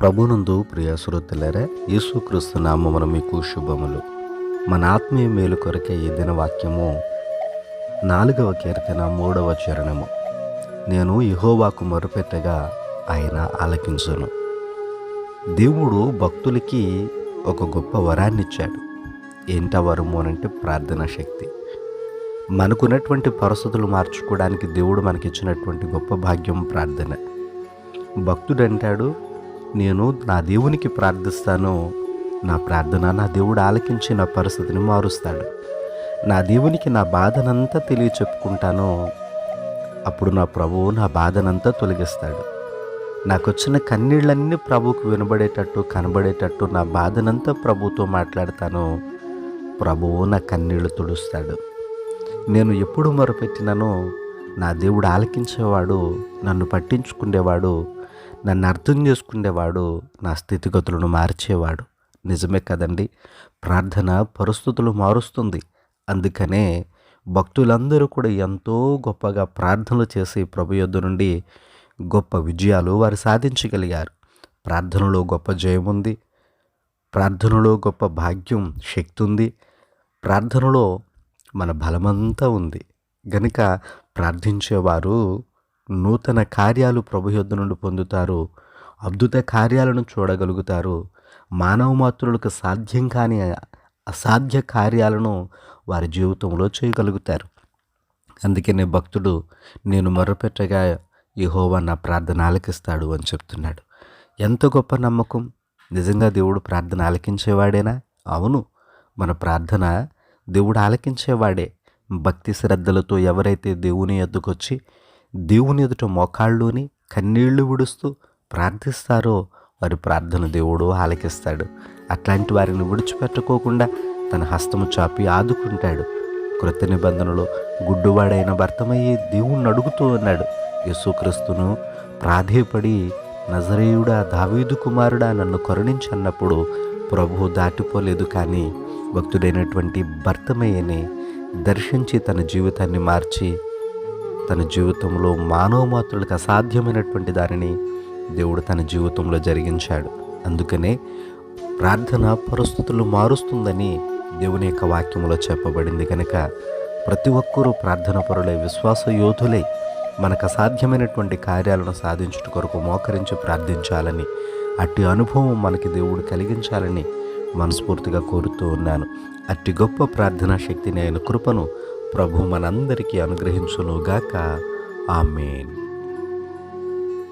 ప్రభునందు ప్రియ శ్రోతలరా యేసుక్రీస్తు నామమున మీకు శుభములు. మన ఆత్మీయ మేలు కొరకే ఈ దిన వాక్యము నాలుగవ కీర్తన మూడవ చరణము. నేను యహోవాకు మొరపెట్టగా ఆయన ఆలకించును. దేవుడు భక్తులకి ఒక గొప్ప వరాన్ని ఇచ్చాడు ఏంటా వరము అనంటే ప్రార్థనా శక్తి. మనకున్నటువంటి పరిస్థితులు మార్చుకోవడానికి దేవుడు మనకిచ్చినటువంటి గొప్ప భాగ్యం ప్రార్థన. భక్తుడు అంటాడు నేను నా దేవునికి ప్రార్థిస్తాను. నా ప్రార్థన నా దేవుడు ఆలకించి నా పరిస్థితిని మారుస్తాడు. నా దేవునికి నా బాధనంతా తెలియ చెప్పుకుంటాను అప్పుడు నా ప్రభువు నా బాధనంతా తొలగిస్తాడు. నాకు వచ్చిన కన్నీళ్ళన్నీ ప్రభువుకు వినబడేటట్టు కనబడేటట్టు నా బాధనంతా ప్రభుతో మాట్లాడతాను. ప్రభువు నా కన్నీళ్ళు తుడుస్తాడు. నేను ఎప్పుడు మొరపెట్టినానో నా దేవుడు ఆలకించేవాడు నన్ను పట్టించుకునేవాడు నన్ను అర్థం చేసుకునేవాడు నా స్థితిగతులను మార్చేవాడు. నిజమే కదండి? ప్రార్థన పరిస్థితులు మారుస్తుంది. అందుకనే భక్తులందరూ కూడా ఎంతో గొప్పగా ప్రార్థనలు చేసి ప్రభు యొద్ద నుండి గొప్ప విజయాలు వారు సాధించగలిగారు. ప్రార్థనలో గొప్ప జయం ఉంది. ప్రార్థనలో గొప్ప భాగ్యం శక్తి ఉంది. ప్రార్థనలో మన బలమంతా ఉంది. గనుక ప్రార్థించేవారు నూతన కార్యాలు ప్రభు యొద్ద నుండి పొందుతారు. అద్భుత కార్యాలను చూడగలుగుతారు. మానవ మాతృలకు సాధ్యం కాని అసాధ్య కార్యాలను వారి జీవితంలో చేయగలుగుతారు. అందుకనే భక్తుడు నేను మొరపెట్టగా యహోవా నా ప్రార్థన ఆలకిస్తాడు అని చెప్తున్నాడు. ఎంత గొప్ప నమ్మకం! నిజంగా దేవుడు ప్రార్థన ఆలకించేవాడేనా? అవును. మన ప్రార్థన దేవుడు ఆలకించేవాడే. భక్తి శ్రద్ధలతో ఎవరైతే దేవుని ఎద్దుకొచ్చి దేవుని ఎదుట మోకాళ్ళుని కన్నీళ్ళు విడుస్తూ ప్రార్థిస్తారో వారి ప్రార్థన దేవుడు ఆలకిస్తాడు. అట్లాంటి వారిని విడిచిపెట్టుకోకుండా తన హస్తము చాపి ఆదుకుంటాడు. కృత నిబంధనలో గుడ్డువాడైన భర్తమయ్యే దేవుణ్ణి అడుగుతూ ఉన్నాడు. యేసుక్రీస్తును ప్రాధేయపడి నజరేయుడా దావీదు కుమారుడా నన్ను కరుణించన్నప్పుడు ప్రభు దాటిపోలేదు కానీ భక్తుడైనటువంటి భర్తమయ్యని దర్శించి తన జీవితాన్ని మార్చి తన జీవితంలో మానవ మాత్రులకు అసాధ్యమైనటువంటి దానిని దేవుడు తన జీవితంలో జరిగించాడు. అందుకనే ప్రార్థన పరిస్థితులు మారుస్తుందని దేవుని యొక్క వాక్యంలో చెప్పబడింది కనుక ప్రతి ఒక్కరూ ప్రార్థన పరులై విశ్వాస యోధులై మనకు అసాధ్యమైనటువంటి కార్యాలను సాధించుట కొరకు మోకరించి ప్రార్థించాలని అట్టి అనుభవం మనకి దేవుడు కలిగించాలని మనస్ఫూర్తిగా కోరుతూ ఉన్నాను. అట్టి గొప్ప ప్రార్థనా శక్తిని ఆయన కృపను ప్రభు మనందరికీ అనుగ్రహించునుగాక. ఆమెన్.